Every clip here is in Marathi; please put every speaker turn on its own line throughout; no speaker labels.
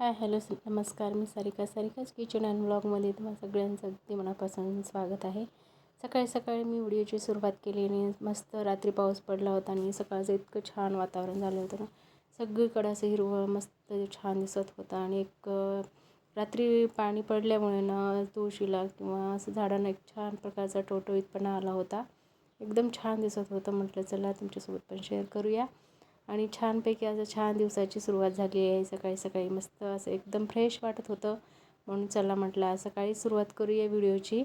हाय हॅलो स- नमस्कार. मी सारिका सारिकाच किचन अँड ब्लॉगमध्ये तुम्हाला सगळ्यांचं अगदी मनापासून स्वागत आहे. सकाळी सकाळी मी व्हिडिओची सुरुवात केली आणि मस्त रात्री पाऊस पडला होता आणि सकाळचं इतकं छान वातावरण झालं होतं ना. सगळीकडं असं हिरवं मस्त छान दिसत होतं आणि एक रात्री पाणी पडल्यामुळे ना तुळशीला किंवा असं झाडांना एक छान प्रकारचा टोटोईतपणा आला होता. एकदम छान दिसत होतं. म्हटलं चला तुमच्यासोबत पण शेअर करूया. आणि छानपैकी असं छान दिवसाची सुरुवात झाली आहे. सकाळी सकाळी मस्त असं एकदम फ्रेश वाटत होतं. म्हणून चला म्हटलं सकाळी सुरुवात करूया व्हिडिओची.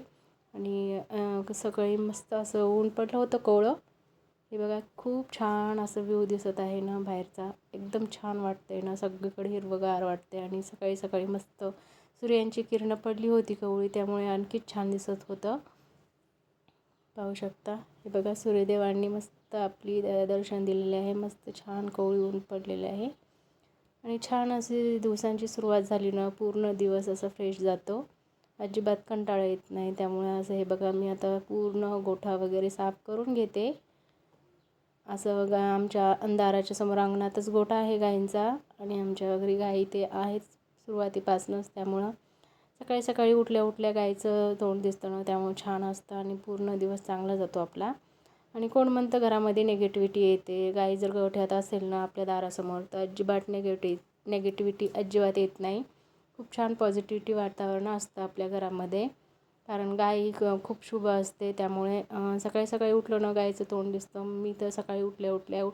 आणि सकाळी मस्त असं ऊन पडलं होतं कोवळं. हे बघा खूप छान असं व्ह्यू दिसत आहे ना बाहेरचा. एकदम छान वाटतंय ना सगळीकडे हिरवंगार वाटते आणि सकाळी सकाळी मस्त सूर्यांची किरणं पडली होती कवळी त्यामुळे आणखीच छान दिसत होतं. पाहू शकता. हे बघा सूर्यदेवांनी मस्त आपली द- दर्शन दिलेले आहे. मस्त छान कोवळी ऊन पडलेले आहे. आणि छान अशी दिवसांची सुरुवात झाली ना पूर्ण दिवस असं फ्रेश जातो. अजिबात कंटाळा येत नाही. त्यामुळे असं हे बघा मी आता पूर्ण गोठा वगैरे साफ करून घेते. असं बघा आमच्या अंधाराच्या समोर अंगणातच गोठा आहे गायींचा आणि आमच्या घरी गाई ते आहेत सुरुवातीपासूनच. त्यामुळं सकाळी सकाळी उठल्या उठल्या गायीचं तोंड दिसतं ना त्यामुळे छान असतं आणि पूर्ण दिवस चांगला जातो आपला. आणि कोण म्हणतं घरामध्ये निगेटिव्हिटी येते? गाई जर गोठ्यात असेल ना आपल्या दारासमोर तर अजिबात निगेटिव्ह निगेटिव्हिटी अजिबात येत नाही. खूप छान पॉझिटिव्हिटी वातावरण असतं आपल्या घरामध्ये. कारण गाय क- खूप शुभ असते. त्यामुळे सकाळी सकाळी उठलं ना गाईचं तोंड दिसतं. मी तर सकाळी उठल्या उठल्या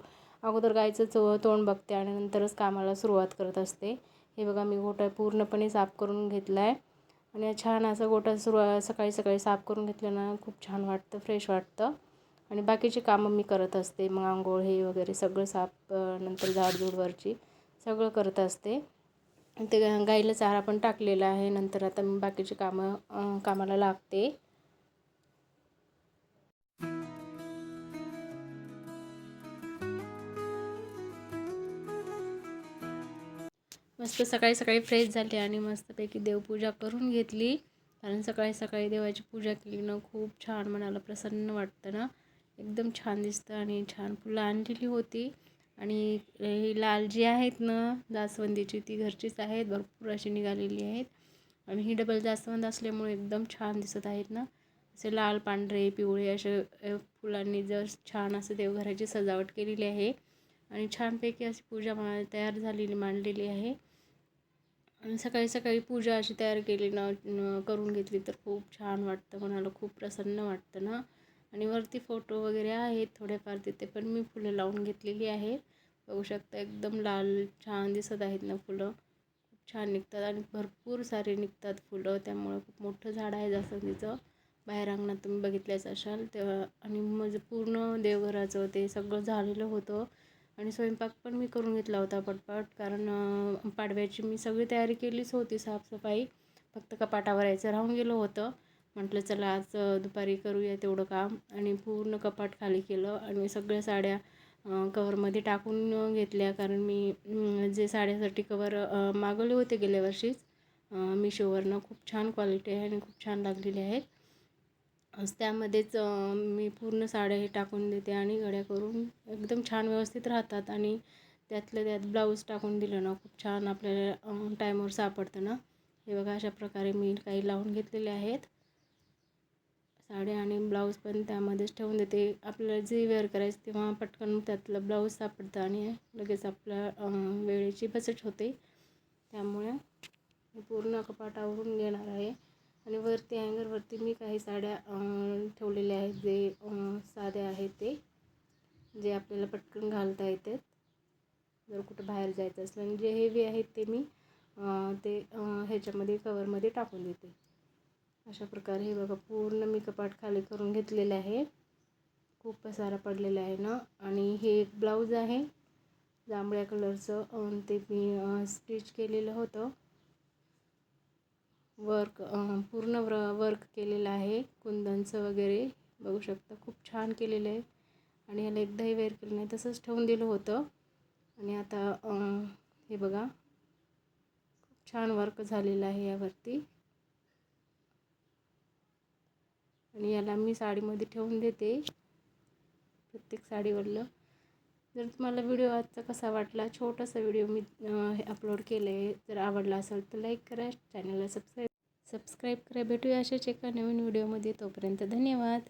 अगोदर गाईचं चो तोंड बघते आणि नंतरच कामाला सुरुवात करत असते. हे बघा मी गोठा पूर्णपणे साफ करून घेतला आहे आणि छान असं गोठा सुरुवात सकाळी सकाळी साफ करून घेतलं ना खूप छान वाटतं फ्रेश वाटतं. आणि बाकीची कामं मी करत असते. मग आंघोळ हे वगैरे सगळं साफ नंतर झाडझुडवरची सगळं करत असते. ते गाईला चारा पण टाकलेला आहे. नंतर आता मी बाकीची कामं कामाला लागते. मस्त सकाळी सकाळी फ्रेश झाले आणि मस्तपैकी देवपूजा करून घेतली. कारण सकाळी सकाळी देवाची पूजा केली ना खूप छान मनाला प्रसन्न वाटतं ना. एकदम छान दिसतं आणि छान फुलं आणलेली होती. आणि ही लाल जी आहेत ना जास्वंदीची ती घरचीच आहेत भरपूर अशी निघालेली आहेत. आणि ही डबल जास्वंद असल्यामुळे एकदम छान दिसत आहेत ना. असे लाल पांढरे पिवळे असे फुलांनी जर छान असं देवघराची सजावट केलेली आहे. आणि छानपैकी अशी पूजा मा तयार झालेली मांडलेली आहे. आणि सकाळी सकाळी पूजा अशी तयार केली ना करून घेतली तर खूप छान वाटतं मनाला खूप प्रसन्न वाटतं ना. आणि वरती फोटो वगैरे आहेत थोडेफार तिथे पण मी फुलं लावून घेतलेली आहे. बघू शकता एकदम लाल छान दिसत आहेत ना फुलं. खूप छान निघतात आणि भरपूर सारे निघतात फुलं. त्यामुळं खूप मोठं झाड आहे जास्वंदीचं. बाहेर अंगणात तुम्ही बघितल्याच असाल. तेव्हा आणि म्हणजे पूर्ण देवघराचं ते सगळं झालेलं होतं. आणि स्वयंपाक पण मी करून घेतला होता पटपट. कारण पाडव्याची मी सगळी तयारी केलीच होती साफसफाई. फक्त कपाटावर यायचं राहून गेलं होतं. म्हटलं चला आज दुपारी करूया तेवढं काम. आणि पूर्ण कपाट खाली केलं आणि सगळ्या साड्या कवरमध्ये टाकून घेतल्या. कारण मी जे साड्यासाठी कवर मागवले होते गेल्या वर्षीच मिशोवरनं खूप छान क्वालिटी आहे आणि खूप छान लागलेले आहेत. त्यामध्येच मी पूर्ण साड्या हे टाकून देते आणि घड्या करून एकदम छान व्यवस्थित राहतात. आणि त्यातल्या त्यात ब्लाऊज टाकून दिलं ना खूप छान आपल्याला टाईमवर सापडतं ना. हे बघा अशा प्रकारे मी काही लावून घेतलेले आहेत. साड्या आणि ब्लाऊज पण त्यामध्येच ठेवून देते. आपल्याला जे वेअर करायचं तेव्हा पटकन त्यातलं ब्लाऊज सापडतं आणि लगेच आपल्या वेळेची बचत होते. त्यामुळे मी पूर्ण कपाटावरून घेणार आहे. आणि वरती अँगरवरती मी काही साड्या ठेवलेल्या आहेत जे साध्या आहेत ते जे आपल्याला पटकन घालता येतात. जर कुठं बाहेर जायचं असलं आणि जे हेवी आहेत ते मी ते ह्याच्यामध्ये कवरमध्ये टाकून देते. अशा प्रकारे हे बघा पूर्ण मी कपाट खाली करून घेतलेलं आहे. खूप पसारा पडलेला आहे ना? आणि हे एक ब्लाऊज आहे. जांभळ्या कलरचं. ते मी स्टिच केलेलं होतं. वर्क पूर्ण व्र वर्क केलेलं आहे. कुंदनचं वगैरे बघू शकता. खूप छान केलेलं आहे. आणि ह्याला एकदाही वेअर केलं नाही तसंच ठेवून दिलं होतं. आणि आता हे बघा. खूप छान वर्क झालेलं आहे यावरती. आणि याला मी साडीमध्ये ठेवून देते. प्रत्येक साडीवरलं. जर तुम्हाला व्हिडिओ आजचा कसा वाटला छोटासा व्हिडिओ मी अपलोड केला आहे जर आवडला असेल तर लाईक करा चॅनलला सबस्क्राईब सबस्क्राईब करा. भेटूया अशाच एका नवीन व्हिडिओमध्ये. तोपर्यंत धन्यवाद.